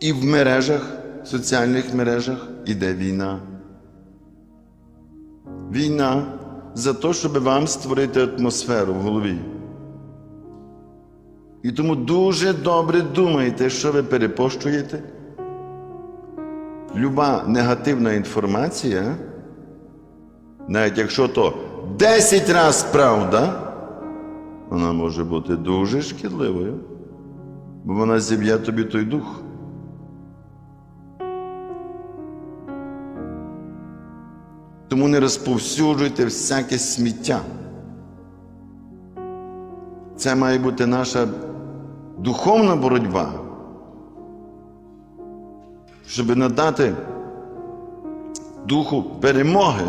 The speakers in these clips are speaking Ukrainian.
І в мережах, соціальних мережах іде війна. Війна за те, щоб вам створити атмосферу в голові. І тому дуже добре думайте, що ви перепощуєте. Люба негативна інформація, навіть якщо то 10 разів правда, вона може бути дуже шкідливою, бо вона зіб'є тобі той дух. Тому не розповсюджуйте всяке сміття. Це має бути наша духовна боротьба, щоб надати духу перемоги.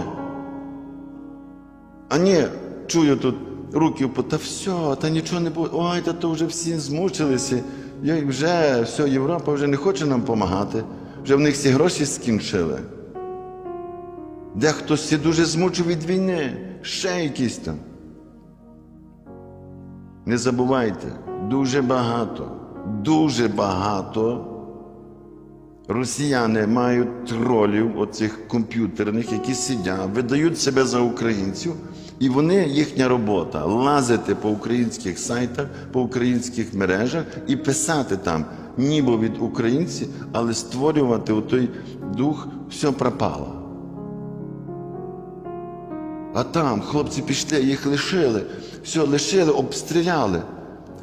А ні, чую тут руки, та все, та нічого не буде. Ой, та то вже всі змучилися. Вже все, Європа вже не хоче нам допомагати. Вже в них всі гроші скінчили. Дехто всі дуже змучив від війни, ще якісь там. Не забувайте, дуже багато, дуже багато росіяни мають тролів, оцих комп'ютерних, які сидять, видають себе за українців, і вони, їхня робота лазити по українських сайтах, по українських мережах і писати там, ніби від українців, але створювати отой дух, все пропало. А там хлопці пішли, їх лишили, все лишили, обстріляли.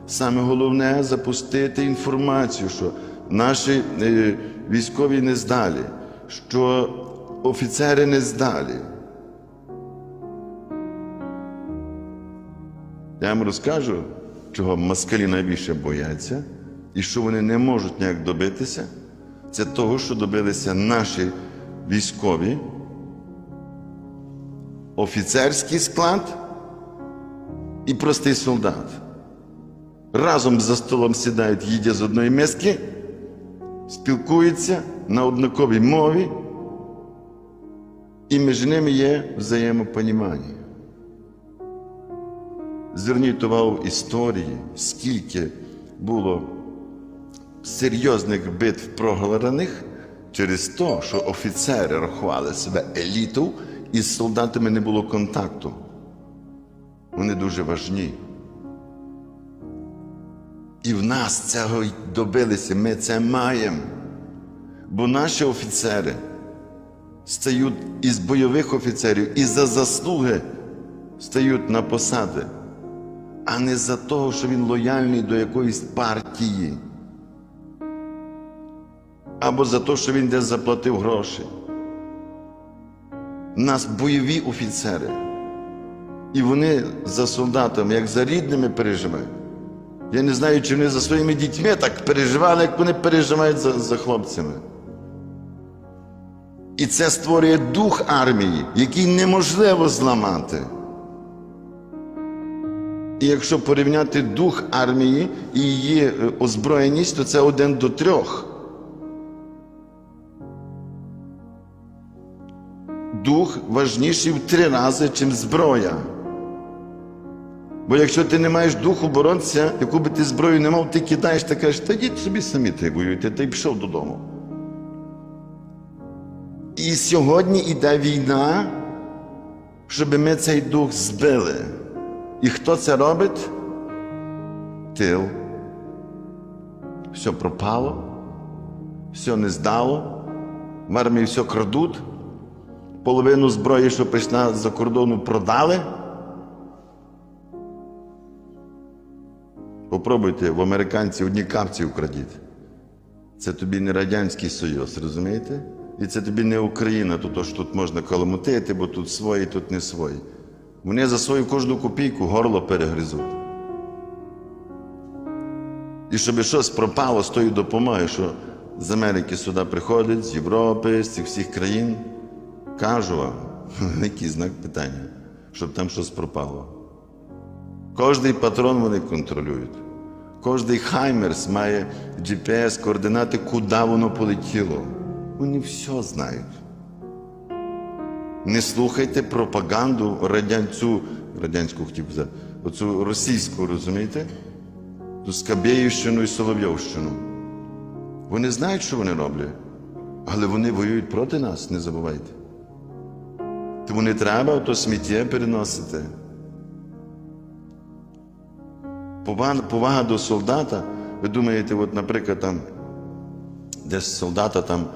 Саме головне запустити інформацію, що наші е, військові не здалі, що офіцери не здалі. Я вам розкажу, чого москалі найбільше бояться, і що вони не можуть ніяк добитися. Це того, що добилися наші військові офіцерський склад і простий солдат. Разом за столом сідають, їдять з одної миски, спілкуються на однаковій мові, і між ними є взаємопонімання. Зверніть увагу історії, скільки було серйозних битв програних через те, що офіцери рахували себе елітою, і з солдатами не було контакту. Вони дуже важні. І в нас цього добилися, ми це маємо. Бо наші офіцери стають із бойових офіцерів і за заслуги стають на посади, а не за того, що він лояльний до якоїсь партії. Або за те, що він десь заплатив гроші. Нас бойові офіцери. І вони за солдатами, як за рідними переживають. Я не знаю, чи вони за своїми дітьми так переживали, як вони переживають за, за хлопцями. І це створює дух армії, який неможливо зламати. І якщо порівняти дух армії і її е, озброєність, то це один до трьох. Дух важніший в три рази, чим зброя. Бо якщо ти не маєш духу боронця, яку би ти зброю не мав, ти кидаєш та кажеш, та йдіть собі самі й воюйте, та й пішов додому. І сьогодні йде війна, щоб ми цей дух збили. І хто це робить? Тил. Все пропало, все не здало, в армії все крадуть половину зброї, що прийшла з-за кордону, продали. Попробуйте в американців одні капці вкрадіть. Це тобі не Радянський Союз, розумієте? І це тобі не Україна, то, то що тут можна каламутити, бо тут свої, тут не свої. Вони за свою кожну копійку горло перегризуть. І щоб щось пропало з тої допомоги, що з Америки сюди приходять, з Європи, з цих всіх країн. Кажу вам, який знак питання, щоб там щось пропало. Кожний патрон вони контролюють. Кожний Хаймерс має GPS, координати, куди воно полетіло. Вони все знають. Не слухайте пропаганду радянцю, радянську хотів би оцю російську, розумієте? Ту Скабєївщину і Соловйовщину. Вони знають, що вони роблять, але вони воюють проти нас, не забувайте. Тому не треба то сміття переносити. Повага, повага до солдата. Ви думаєте, от, наприклад, там десь солдата там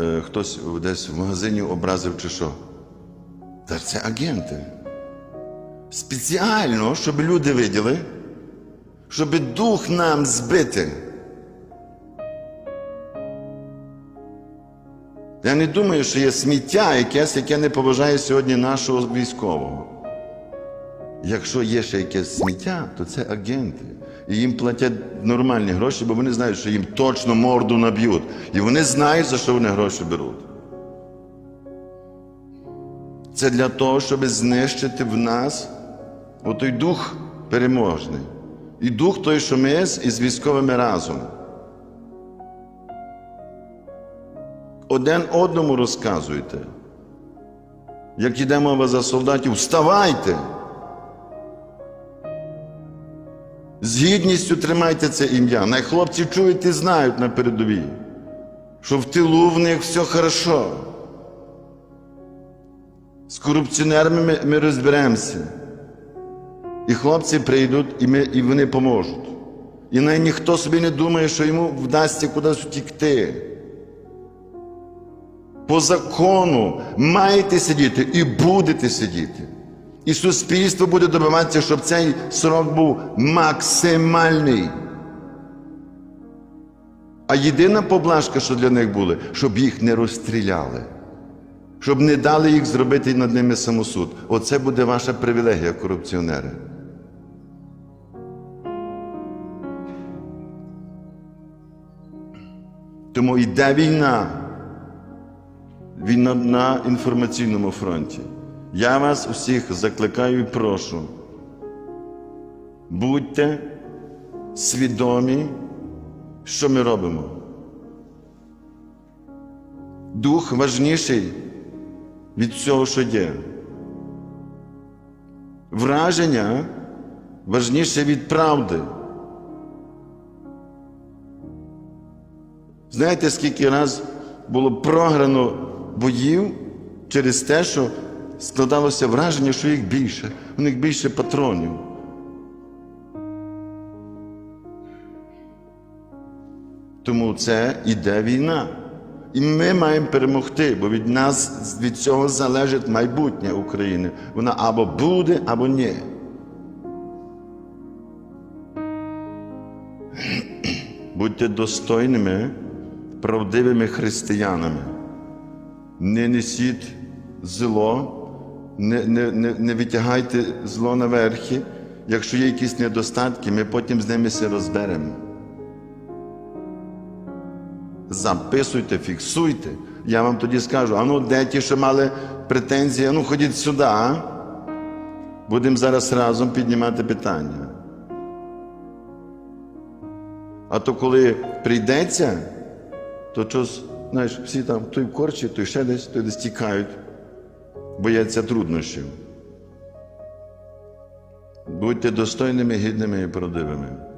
е, хтось десь в магазині образив чи що. Та це агенти. Спеціально, щоб люди виділи, щоб дух нам збити. Я не думаю, що є сміття якесь, яке не поважає сьогодні нашого військового. Якщо є ще якесь сміття, то це агенти. І їм платять нормальні гроші, бо вони знають, що їм точно морду наб'ють. І вони знають, за що вони гроші беруть. Це для того, щоб знищити в нас отой дух переможний. І дух той, що ми з із військовими разом. Один одному розказуйте. Як йде мова за солдатів, вставайте! З гідністю тримайте це ім'я. Най хлопці чують і знають на передовій, що в тилу в них все хорошо. З корупціонерами ми, ми розберемося. І хлопці прийдуть, і, ми, і вони поможуть. І най ніхто собі не думає, що йому вдасться кудись втікти. По закону маєте сидіти і будете сидіти. І суспільство буде добиватися, щоб цей срок був максимальний. А єдина поблажка, що для них були, щоб їх не розстріляли, щоб не дали їх зробити над ними самосуд. Оце буде ваша привілегія, корупціонери. Тому йде війна. Війна на інформаційному фронті. Я вас усіх закликаю і прошу. Будьте свідомі, що ми робимо. Дух важніший від всього, що є. Враження важніше від правди. Знаєте, скільки раз було програно боїв через те, що складалося враження, що їх більше, у них більше патронів. Тому це іде війна. І ми маємо перемогти, бо від нас від цього залежить майбутнє України. Вона або буде, або ні. Будьте достойними, правдивими християнами. Не несіть зло, не, не, не, не витягайте зло наверхи. Якщо є якісь недостатки, ми потім з ними все розберемо. Записуйте, фіксуйте. Я вам тоді скажу, а ну де ті, що мали претензії, ну ходіть сюди. Будемо зараз разом піднімати питання. А то коли прийдеться, то щось, знаєш, всі там той в корчі, той ще десь, той десь тікають, бояться труднощів. Будьте достойними, гідними і правдивими.